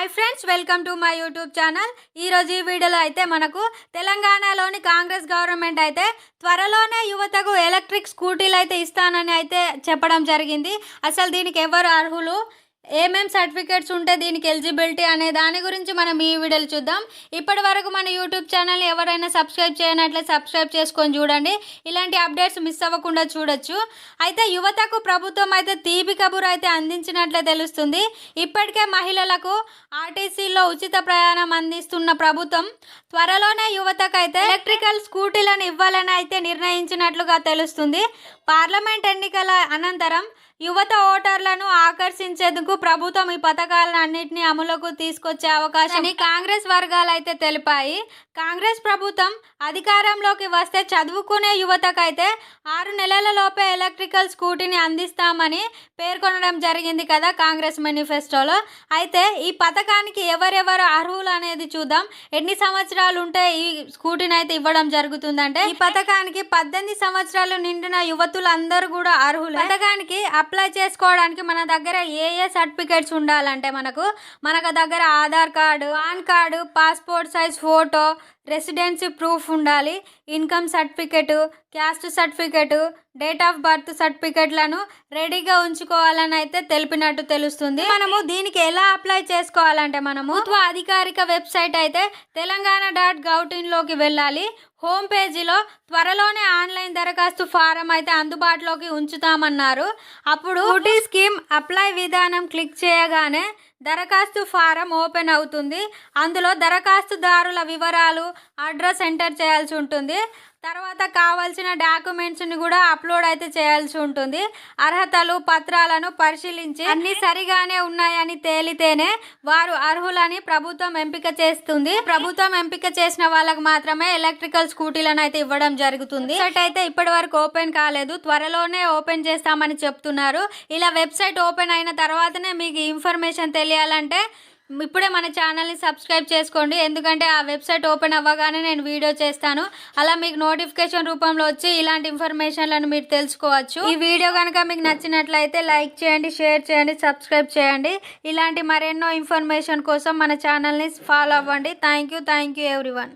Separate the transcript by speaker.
Speaker 1: Hi friends welcome to my YouTube channel ఈరోజు ఈ వీడియోలో అయితే మనకు తెలంగాణలోని కాంగ్రెస్ గవర్నమెంట్ అయితే త్వరలోనే యువతకు ఎలక్ట్రిక్ స్కూటీలు అయితే ఇస్తానని అయితే చెప్పడం జరిగింది. అసలు దీనికి ఎవరు అర్హులు? ఏమేం సర్టిఫికేట్స్ ఉంటే దీనికి ఎలిజిబిలిటీ అనే దాని గురించి మనం ఈ వీడియోలు చూద్దాం. ఇప్పటి వరకు మన యూట్యూబ్ ఛానల్ ఎవరైనా సబ్స్క్రైబ్ చేయనట్లే సబ్స్క్రైబ్ చేసుకొని చూడండి. ఇలాంటి అప్డేట్స్ మిస్ అవ్వకుండా చూడొచ్చు. అయితే యువతకు ప్రభుత్వం అయితే తీపి కబురు అయితే అందించినట్లే తెలుస్తుంది. ఇప్పటికే మహిళలకు ఆర్టీసీలో ఉచిత ప్రయాణం అందిస్తున్న ప్రభుత్వం త్వరలోనే యువతకు అయితే ఎలక్ట్రికల్ స్కూటీలను ఇవ్వాలని అయితే నిర్ణయించినట్లుగా తెలుస్తుంది. పార్లమెంట్ ఎన్నికల అనంతరం యువత ఓటర్లను ఆకర్షించేందుకు ప్రభుత్వం ఈ పథకాలను అన్నింటినీ అమలుకు తీసుకొచ్చే అవకాశాన్ని కాంగ్రెస్ వర్గాలు అయితే తెలిపాయి. కాంగ్రెస్ ప్రభుత్వం అధికారంలోకి వస్తే చదువుకునే యువతకైతే ఆరు నెలల లోపే ఎలక్ట్రికల్ స్కూటీని అందిస్తామని పేర్కొనడం జరిగింది కదా కాంగ్రెస్ మేనిఫెస్టోలో. అయితే ఈ పథకానికి ఎవరెవరు అర్హులు అనేది చూద్దాం. ఎన్ని సంవత్సరాలు ఉంటే ఈ స్కూటీని అయితే ఇవ్వడం జరుగుతుందంటే? ఈ పథకానికి పద్దెనిమిది సంవత్సరాలు నిండిన యువతులందరూ కూడా అర్హులు. పథకానికి అప్లై చేసుకోవడానికి మన దగ్గర ఏ ఏ సర్టిఫికేట్స్ ఉండాలంటే మనకు మనకు దగ్గర Aadhaar card PAN card passport size photo residency proof ఉండాలి. Income certificate caste certificate date of birth సర్టిఫికెట్లను రెడీగా ఉంచుకోవాలని అయితే తెలిపినట్టు తెలుస్తుంది. మనము దీనికి ఎలా అప్లై చేసుకోవాలంటే మనము అధికారిక వెబ్సైట్ అయితే తెలంగాణ డాట్ గౌట్ ఇన్లోకి వెళ్ళాలి. హోమ్ పేజీలో త్వరలోనే ఆన్లైన్ దరఖాస్తు ఫారం అయితే అందుబాటులోకి ఉంచుతామన్నారు. అప్పుడు ఊటీ స్కీమ్ అప్లై విధానం క్లిక్ చేయగానే దరఖాస్తు ఫారం ఓపెన్ అవుతుంది. అందులో దరఖాస్తుదారుల వివరాలు అడ్రస్ ఎంటర్ చేయాల్సి ఉంటుంది. తర్వాత కావాల్సిన డాక్యుమెంట్స్ని కూడా అప్లోడ్ అయితే చేయాల్సి ఉంటుంది. అర్హతలు పత్రాలను పరిశీలించి అన్ని సరిగానే ఉన్నాయని తేలితేనే వారు అర్హులని ప్రభుత్వం ఎంపిక చేస్తుంది. ప్రభుత్వం ఎంపిక చేసిన వాళ్ళకి మాత్రమే ఎలక్ట్రికల్ స్కూటీలను అయితే ఇవ్వడం జరుగుతుంది. వెబ్సైట్ అయితే ఇప్పటి వరకు ఓపెన్ కాలేదు. త్వరలోనే ఓపెన్ చేస్తామని చెప్తున్నారు. ఇలా వెబ్సైట్ ఓపెన్ అయిన తర్వాతనే మీకు ఇన్ఫర్మేషన్ తెలియాలంటే ఇప్పుడే మన ఛానల్ని సబ్స్క్రైబ్ చేసుకోండి. ఎందుకంటే ఆ వెబ్సైట్ ఓపెన్ అవ్వగానే నేను వీడియో చేస్తాను. అలా మీకు నోటిఫికేషన్ రూపంలో వచ్చి ఇలాంటి ఇన్ఫర్మేషన్లను మీరు తెలుసుకోవచ్చు. ఈ వీడియో కనుక మీకు నచ్చినట్లయితే లైక్ చేయండి షేర్ చేయండి సబ్స్క్రైబ్ చేయండి. ఇలాంటి మరెన్నో ఇన్ఫర్మేషన్ కోసం మన ఛానల్ని ఫాలో అవ్వండి. Thank you thank you everyone.